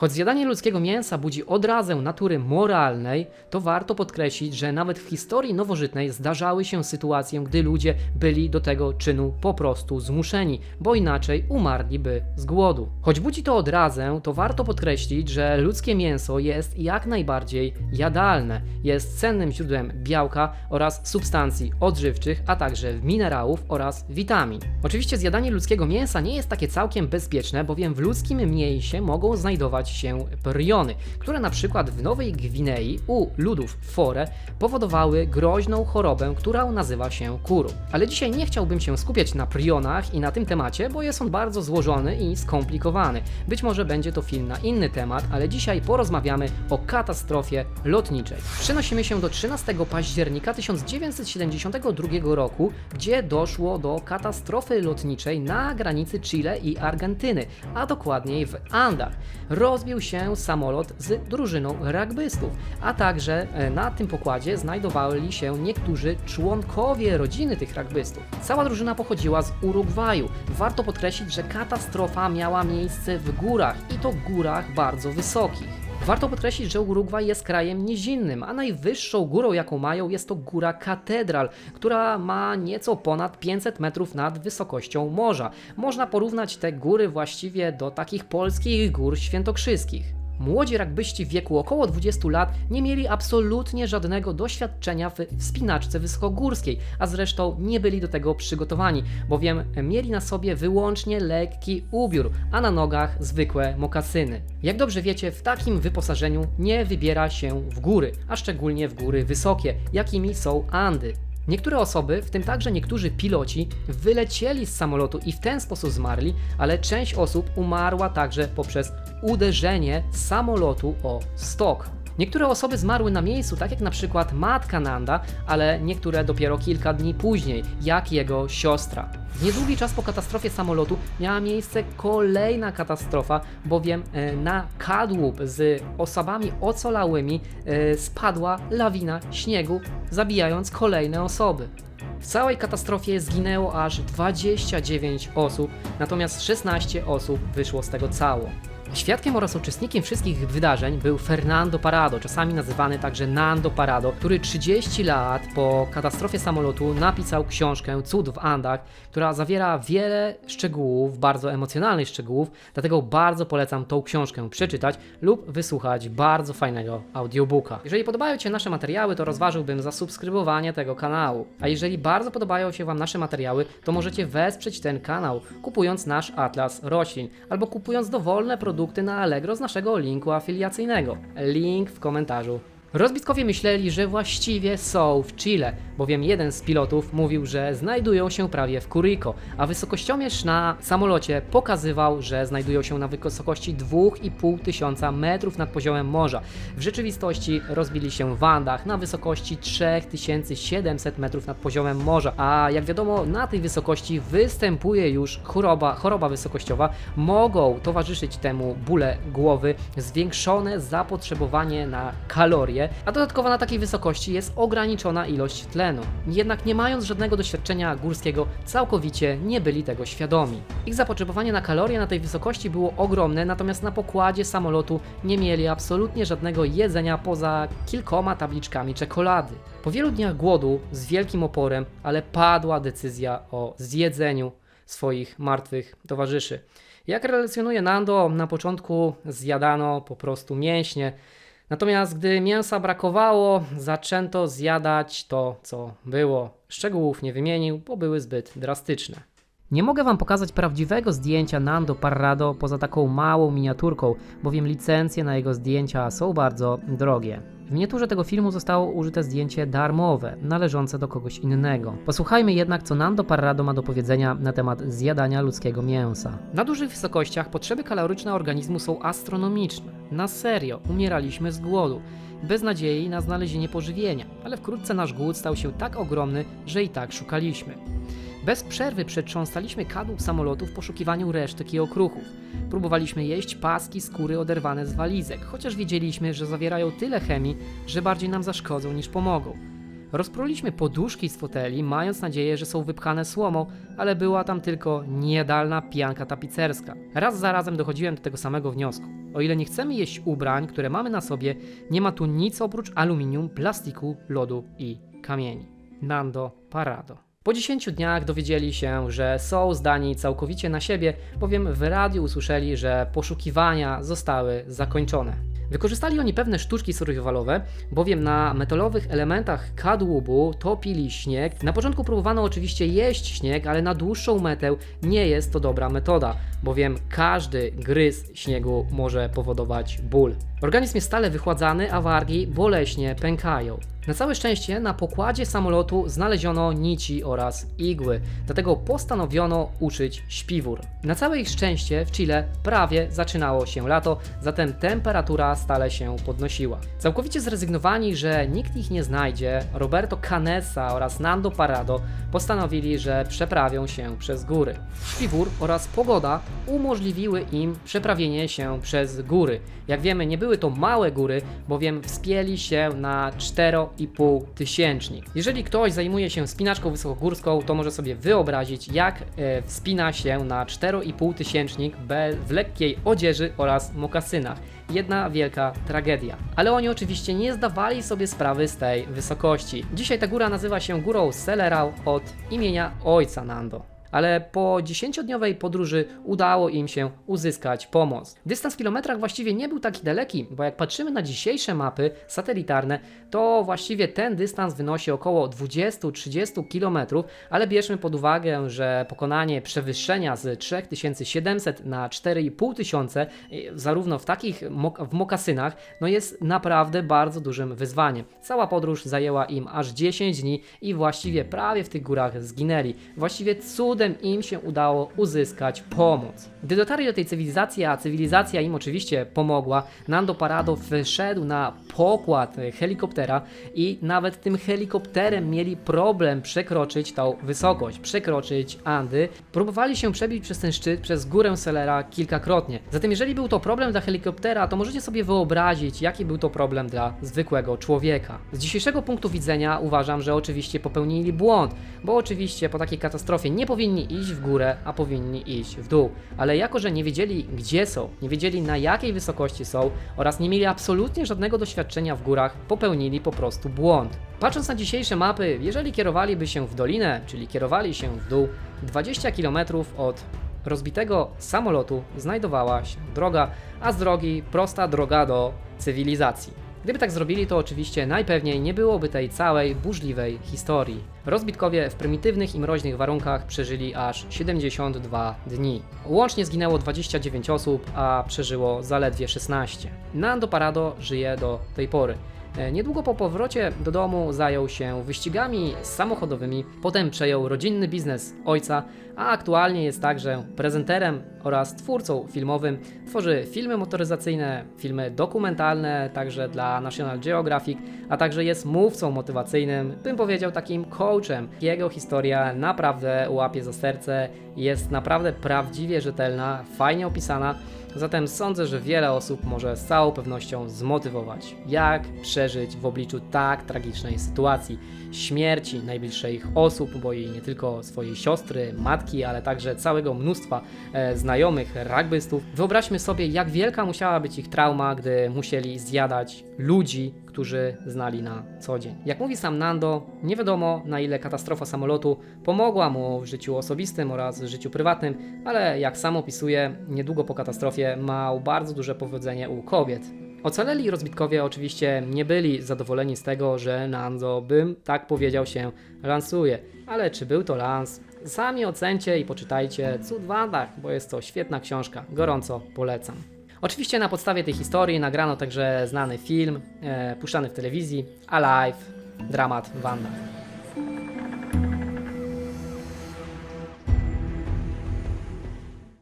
Choć zjadanie ludzkiego mięsa budzi odrazę natury moralnej, to warto podkreślić, że nawet w historii nowożytnej zdarzały się sytuacje, gdy ludzie byli do tego czynu po prostu zmuszeni, bo inaczej umarliby z głodu. Choć budzi to odrazę, to warto podkreślić, że ludzkie mięso jest jak najbardziej jadalne. Jest cennym źródłem białka oraz substancji odżywczych, a także minerałów oraz witamin. Oczywiście zjadanie ludzkiego mięsa nie jest takie całkiem bezpieczne, bowiem w ludzkim mięsie mogą znajdować się priony, które na przykład w Nowej Gwinei u ludów Fore powodowały groźną chorobę, która nazywa się kuru. Ale dzisiaj nie chciałbym się skupiać na prionach i na tym temacie, bo jest on bardzo złożony i skomplikowany. Być może będzie to film na inny temat, ale dzisiaj porozmawiamy o katastrofie lotniczej. Przenosimy się do 13 października 1972 roku, gdzie doszło do katastrofy lotniczej na granicy Chile i Argentyny, a dokładniej w Andach. Rozbił się samolot z drużyną rugbystów, a także e, na tym pokładzie znajdowali się niektórzy członkowie rodziny tych rugbystów. Cała drużyna pochodziła z Urugwaju. Warto podkreślić, że katastrofa miała miejsce w górach i to górach bardzo wysokich. Warto podkreślić, że Urugwaj jest krajem nizinnym, a najwyższą górą, jaką mają, jest to góra Katedral, która ma nieco ponad 500 metrów nad wysokością morza. Można porównać te góry właściwie do takich polskich gór świętokrzyskich. Młodzi rugbyści w wieku około 20 lat nie mieli absolutnie żadnego doświadczenia w wspinaczce wysokogórskiej, a zresztą nie byli do tego przygotowani, bowiem mieli na sobie wyłącznie lekki ubiór, a na nogach zwykłe mokasyny. Jak dobrze wiecie, w takim wyposażeniu nie wybiera się w góry, a szczególnie w góry wysokie, jakimi są Andy. Niektóre osoby, w tym także niektórzy piloci, wylecieli z samolotu i w ten sposób zmarli, ale część osób umarła także poprzez uderzenie samolotu o stok. Niektóre osoby zmarły na miejscu, tak jak na przykład matka Nanda, ale niektóre dopiero kilka dni później, jak jego siostra. Niedługi czas po katastrofie samolotu miała miejsce kolejna katastrofa, bowiem e, na kadłub z osobami ocalałymi e, spadła lawina śniegu, zabijając kolejne osoby. W całej katastrofie zginęło aż 29 osób, natomiast 16 osób wyszło z tego cało. Świadkiem oraz uczestnikiem wszystkich wydarzeń był Fernando Parado, czasami nazywany także Nando Parado, który 30 lat po katastrofie samolotu napisał książkę Cud w Andach, która zawiera wiele szczegółów, bardzo emocjonalnych szczegółów, dlatego bardzo polecam tą książkę przeczytać lub wysłuchać bardzo fajnego audiobooka. Jeżeli podobają Ci się nasze materiały, to rozważyłbym zasubskrybowanie tego kanału. A jeżeli bardzo podobają się Wam nasze materiały, to możecie wesprzeć ten kanał, kupując nasz atlas roślin albo kupując dowolne produkty na Allegro z naszego linku afiliacyjnego. Link w komentarzu. Rozbitkowie myśleli, że właściwie są w Chile, bowiem jeden z pilotów mówił, że znajdują się prawie w Curico, a wysokościomierz na samolocie pokazywał, że znajdują się na wysokości 2,5 tysiąca metrów nad poziomem morza. W rzeczywistości rozbili się w Andach na wysokości 3700 metrów nad poziomem morza, a jak wiadomo na tej wysokości występuje już choroba, choroba wysokościowa. Mogą towarzyszyć temu bóle głowy, zwiększone zapotrzebowanie na kalorie, a dodatkowo na takiej wysokości jest ograniczona ilość tlenu. Jednak nie mając żadnego doświadczenia górskiego, całkowicie nie byli tego świadomi. Ich zapotrzebowanie na kalorie na tej wysokości było ogromne, natomiast na pokładzie samolotu nie mieli absolutnie żadnego jedzenia poza kilkoma tabliczkami czekolady. Po wielu dniach głodu, z wielkim oporem, ale padła decyzja o zjedzeniu swoich martwych towarzyszy. Jak relacjonuje Nando, na początku zjadano po prostu mięśnie, Natomiast gdy mięsa brakowało, zaczęto zjadać to, co było. Szczegółów nie wymienił, bo były zbyt drastyczne. Nie mogę Wam pokazać prawdziwego zdjęcia Nando Parrado poza taką małą miniaturką, bowiem licencje na jego zdjęcia są bardzo drogie. W miniaturze tego filmu zostało użyte zdjęcie darmowe, należące do kogoś innego. Posłuchajmy jednak, co Nando Parrado ma do powiedzenia na temat zjadania ludzkiego mięsa. Na dużych wysokościach potrzeby kaloryczne organizmu są astronomiczne. Na serio, umieraliśmy z głodu, bez nadziei na znalezienie pożywienia, ale wkrótce nasz głód stał się tak ogromny, że i tak szukaliśmy. Bez przerwy przetrząsaliśmy kadłub samolotu w poszukiwaniu resztek i okruchów. Próbowaliśmy jeść paski skóry oderwane z walizek, chociaż wiedzieliśmy, że zawierają tyle chemii, że bardziej nam zaszkodzą niż pomogą. Rozpruliśmy poduszki z foteli, mając nadzieję, że są wypchane słomą, ale była tam tylko niedalna pianka tapicerska. Raz za razem dochodziłem do tego samego wniosku. O ile nie chcemy jeść ubrań, które mamy na sobie, nie ma tu nic oprócz aluminium, plastiku, lodu i kamieni. Nando Parado. Po 10 dniach dowiedzieli się, że są zdani całkowicie na siebie, bowiem w radiu usłyszeli, że poszukiwania zostały zakończone. Wykorzystali oni pewne sztuczki survivalowe, bowiem na metalowych elementach kadłubu topili śnieg. Na początku próbowano oczywiście jeść śnieg, ale na dłuższą metę nie jest to dobra metoda, bowiem każdy gryz śniegu może powodować ból. Organizm jest stale wychładzany, a wargi boleśnie pękają. Na całe szczęście na pokładzie samolotu znaleziono nici oraz igły, dlatego postanowiono uszyć śpiwór. Na całe ich szczęście w Chile prawie zaczynało się lato, zatem temperatura stale się podnosiła. Całkowicie zrezygnowani, że nikt ich nie znajdzie, Roberto Canessa oraz Nando Parado postanowili, że przeprawią się przez góry. Śpiwór oraz pogoda umożliwiły im przeprawienie się przez góry. Jak wiemy, nie były to małe góry, bowiem wspięli się na 4,5 tysięcznik. Jeżeli ktoś zajmuje się wspinaczką wysokogórską, to może sobie wyobrazić, jak e, wspina się na 4,5 tysięcznik w lekkiej odzieży oraz mokasynach. Jedna wielka tragedia. Ale oni oczywiście nie zdawali sobie sprawy z tej wysokości. Dzisiaj ta góra nazywa się górą Selerał od imienia ojca Nando ale po 10-dniowej podróży udało im się uzyskać pomoc. Dystans w kilometrach właściwie nie był taki daleki, bo jak patrzymy na dzisiejsze mapy satelitarne, to właściwie ten dystans wynosi około 20-30 km, ale bierzmy pod uwagę, że pokonanie przewyższenia z 3700 na 4500, y, zarówno w takich mok- w mokasynach, no jest naprawdę bardzo dużym wyzwaniem. Cała podróż zajęła im aż 10 dni i właściwie prawie w tych górach zginęli. Właściwie cudem im się udało uzyskać pomoc. Gdy dotarli do tej cywilizacji, a cywilizacja im oczywiście pomogła, Nando Parado wszedł na pokład helikoptera i nawet tym helikopterem mieli problem przekroczyć tą wysokość, przekroczyć Andy. Próbowali się przebić przez ten szczyt, przez górę Selera kilkakrotnie. Zatem jeżeli był to problem dla helikoptera, to możecie sobie wyobrazić, jaki był to problem dla zwykłego człowieka. Z dzisiejszego punktu widzenia uważam, że oczywiście popełnili błąd, bo oczywiście po takiej katastrofie nie powinni iść w górę, a powinni iść w dół. Ale jako, że nie wiedzieli gdzie są, nie wiedzieli na jakiej wysokości są oraz nie mieli absolutnie żadnego doświadczenia w górach, popełnili po prostu błąd. Patrząc na dzisiejsze mapy, jeżeli kierowaliby się w dolinę, czyli kierowali się w dół, 20 km od rozbitego samolotu znajdowała się droga, a z drogi prosta droga do cywilizacji. Gdyby tak zrobili, to oczywiście najpewniej nie byłoby tej całej burzliwej historii. Rozbitkowie w prymitywnych i mroźnych warunkach przeżyli aż 72 dni. Łącznie zginęło 29 osób, a przeżyło zaledwie 16. Nando Parado żyje do tej pory. E, Niedługo po powrocie do domu zajął się wyścigami samochodowymi, potem przejął rodzinny biznes ojca, a aktualnie jest także prezenterem oraz twórcą filmowym. Tworzy filmy motoryzacyjne, filmy dokumentalne, także dla National Geographic, a także jest mówcą motywacyjnym, bym powiedział takim coachem. Jego historia naprawdę łapie za serce, jest naprawdę prawdziwie rzetelna, fajnie opisana. Zatem sądzę, że wiele osób może z całą pewnością zmotywować, jak przeżyć w obliczu tak tragicznej sytuacji. Śmierci najbliższych osób, bo i nie tylko swojej siostry, matki, ale także całego mnóstwa e, znajomych rugbystów. Wyobraźmy sobie, jak wielka musiała być ich trauma, gdy musieli zjadać ludzi, którzy znali na co dzień. Jak mówi sam Nando, nie wiadomo na ile katastrofa samolotu pomogła mu w życiu osobistym oraz życiu prywatnym, ale jak sam opisuje, niedługo po katastrofie miał bardzo duże powodzenie u kobiet. Ocaleli rozbitkowie oczywiście nie byli zadowoleni z tego, że Nando, bym tak powiedział, się lansuje. Ale czy był to lans? Sami ocencie i poczytajcie Cud w Wandach, bo jest to świetna książka. Gorąco polecam. Oczywiście na podstawie tej historii nagrano także znany film, e, puszczany w telewizji, Alive, dramat Wanda.